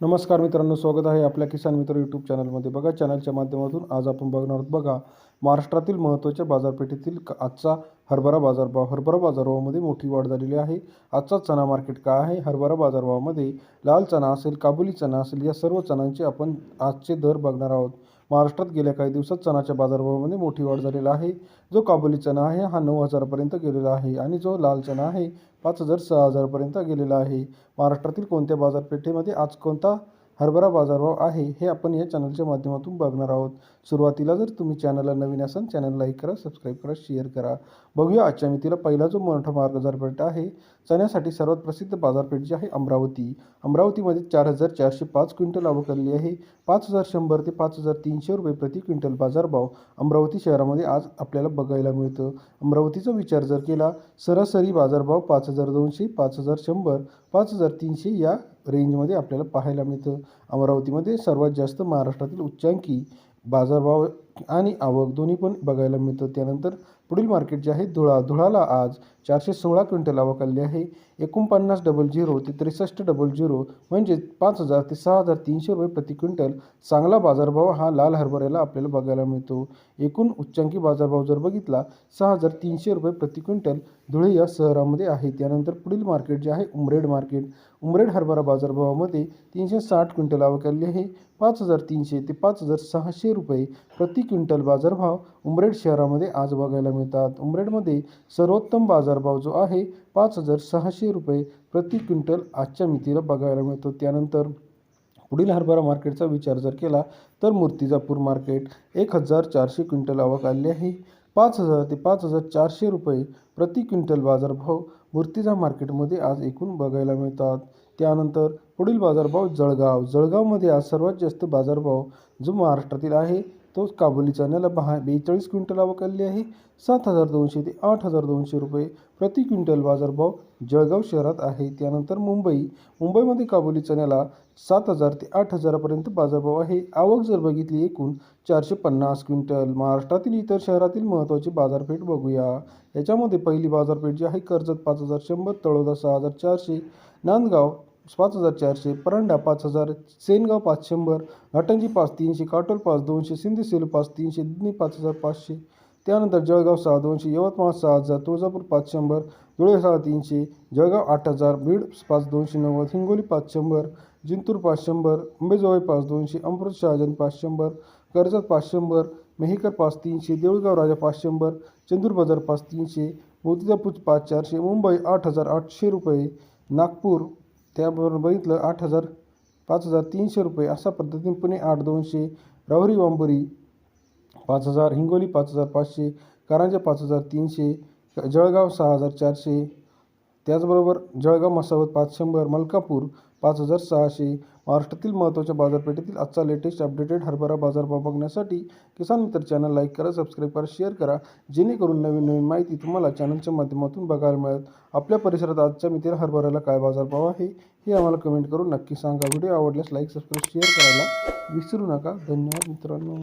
नमस्कार मित्रांनो स्वागत आहे आपल्या किसान मित्र यूट्यूब चॅनलमध्ये. बघा चॅनलच्या माध्यमातून आज आपण बघणार आहोत बघा महाराष्ट्रातील महत्त्वाच्या बाजारपेठेतील आजचा हरभरा बाजारभाव. हरभरा बाजारभावामध्ये मोठी वाढ झालेली आहे. आजचा चणा मार्केट काय आहे? हरभरा बाजारभावामध्ये लाल चणा असेल काबुली चणा असेल या सर्व चणांचे आपण आजचे दर बघणार आहोत. महाराष्ट्रात गेल्या काही दिवसात चणाच्या बाजारभावामध्ये म्हणजे मोठी वाढ झालेला आहे. जो काबुली चणा आहे हा नऊ हजारापर्यंत गेलेला आहे आणि जो लाल चणा आहे पाच हजार सहा हजारपर्यंत गेलेला आहे. महाराष्ट्रातील कोणत्या बाजारपेठेमध्ये आज कोणता हरभरा बाजारभाव आहे हे आपण या चॅनलच्या माध्यमातून बघणार आहोत. सुरुवातीला जर तुम्ही चॅनलला नवीन असाल चॅनल लाईक करा सबस्क्राईब करा शेअर करा. बघूया आजच्या मितीला पहिला जो मोठा बाजारपेठ आहे चण्यासाठी सर्वात प्रसिद्ध बाजारपेठ जी आहे अमरावती. अमरावतीमध्ये चार हजार चारशे पाच क्विंटल अवकरली आहे. पाच हजार शंभर ते पाच हजार तीनशे रुपये प्रति क्विंटल बाजारभाव अमरावती शहरामध्ये आज आपल्याला बघायला मिळतं. अमरावतीचा विचार जर केला सरासरी बाजारभाव पाच हजार दोनशे पाच हजार शंभर पाच हजार तीनशे या रेंजमध्ये आपल्याला पाहायला मिळतं. अमरावतीमध्ये सर्वात जास्त महाराष्ट्रातील उच्चांकी बाजारभाव आणि आवक दोन्ही पण बघायला मिळतं. त्यानंतर पुढील मार्केट जे आहे धुळा. धुळाला आज चारशे सोळा क्विंटल आवक आली आहे. एकोणपन्नास डबल झिरो ते त्रेसष्ट डबल झिरो म्हणजे पाच हजार ते सहा हजार तीनशे रुपये प्रति क्विंटल चांगला बाजारभाव हा लाल हरभऱ्याला आपल्याला बघायला मिळतो. एकूण उच्चांकी बाजारभाव जर बघितला सहा हजार तीनशे रुपये प्रति क्विंटल धुळे या शहरामध्ये आहे. त्यानंतर पुढील मार्केट जे आहे उमरेड मार्केट उमरेड हरभरा बाजारभावामध्ये तीनशे साठ क्विंटल आवक आली आहे. पाच हजार तीनशे ते पाच हजार सहाशे रुपये प्रति क्विंटल बाजारभाव उमरेड शहरामध्ये आज बघायला मिळतात. उमरेडमध्ये सर्वोत्तम बाजारभाव जो आहे पाच हजार सहाशे रुपये प्रति क्विंटल आजच्या मितीला बघायला मिळतो. त्यानंतर पुढील हरभरा मार्केटचा विचार जर केला तर मूर्तिजापूर मार्केट एक हजार चारशे क्विंटल आवक आली आहे. पाच हजार ते पाच हजार चारशे रुपये प्रति क्विंटल बाजारभाव मूर्तिजा मार्केटमध्ये आज एकूण बघायला मिळतात. त्यानंतर पुढील बाजारभाव जळगाव. जळगावमध्ये आज सर्वात जास्त बाजारभाव जो महाराष्ट्रातील आहे. तो काबुली चण्याला बहा बेचाळीस क्विंटल आवक आहे. सात हजार दोनशे ते आठ हजार दोनशे रुपये प्रति क्विंटल बाजारभाव जळगाव शहरात आहे. त्यानंतर मुंबई. मुंबईमध्ये काबुली चण्याला सात हजार ते आठ हजारापर्यंत बाजारभाव आहे. आवक जर बघितली एकूण चारशे पन्नास क्विंटल. महाराष्ट्रातील इतर शहरातील महत्त्वाची बाजारपेठ बघूया. याच्यामध्ये पहिली बाजारपेठ जी आहे कर्जत पाच हजार शंभर तळोदा सहा हजार चारशे नांदगाव पाच हजार चारशे परांडा पाच हजार सेनगाव पाच शंभर घाटंजी पाच तीनशे काटोल पाच दोनशे सिंधी सेलू पाच तीनशे दिनी पाच हजार पाचशे. त्यानंतर जळगाव सहा दोनशे यवतमाळ सहा हजार तुळजापूर पाच शंभर धुळे सहा तीनशे जळगाव आठ हजार बीड पाच दोनशे नव्वद हिंगोली पाच शंभर जिंतूर पाच शंभर अंबेजोगाई पाच दोनशे अमृत शहाजन पाच शंभर कर्जत पाच शंभर मेहकर पाच तीनशे देऊळगाव राजा पाच शंभर चंदूर बाजार पाच तीनशे मोतीजापूर पाच चारशे मुंबई आठ हजार आठशे रुपये नागपूर त्याबरोबर बघितलं आठ हजार पाच हजार तीनशे रुपये अशा पद्धतीने पुणे आठ दोनशे राहुरी वांबोरी पाच हजार हिंगोली पाच हजार पाचशे कारंजा पाच हजार तीनशे जळगाव सहा हजार चारशे त्याचबरोबर जळगाव मसावत पाच शंभर मलकापूर पाच हजार सहाशे महाराष्ट्रातील महत्त्वाच्या बाजारपेठेतील आजचा लेटेस्ट अपडेटेड हरभरा बाजारभाव बघण्यासाठी किसान मित्र चॅनल लाईक करा सबस्क्राईब करा शेअर करा. जेणेकरून नवीन नवीन माहिती तुम्हाला चॅनलच्या माध्यमातून बघायला मिळेल. आपल्या परिसरात आजच्या मित्र हरभऱ्याला काय बाजारभाव आहे हे आम्हाला कमेंट करून नक्की सांगा. व्हिडिओ आवडल्यास लाईक सबस्क्राईब शेअर करायला विसरू नका. धन्यवाद मित्रांनो.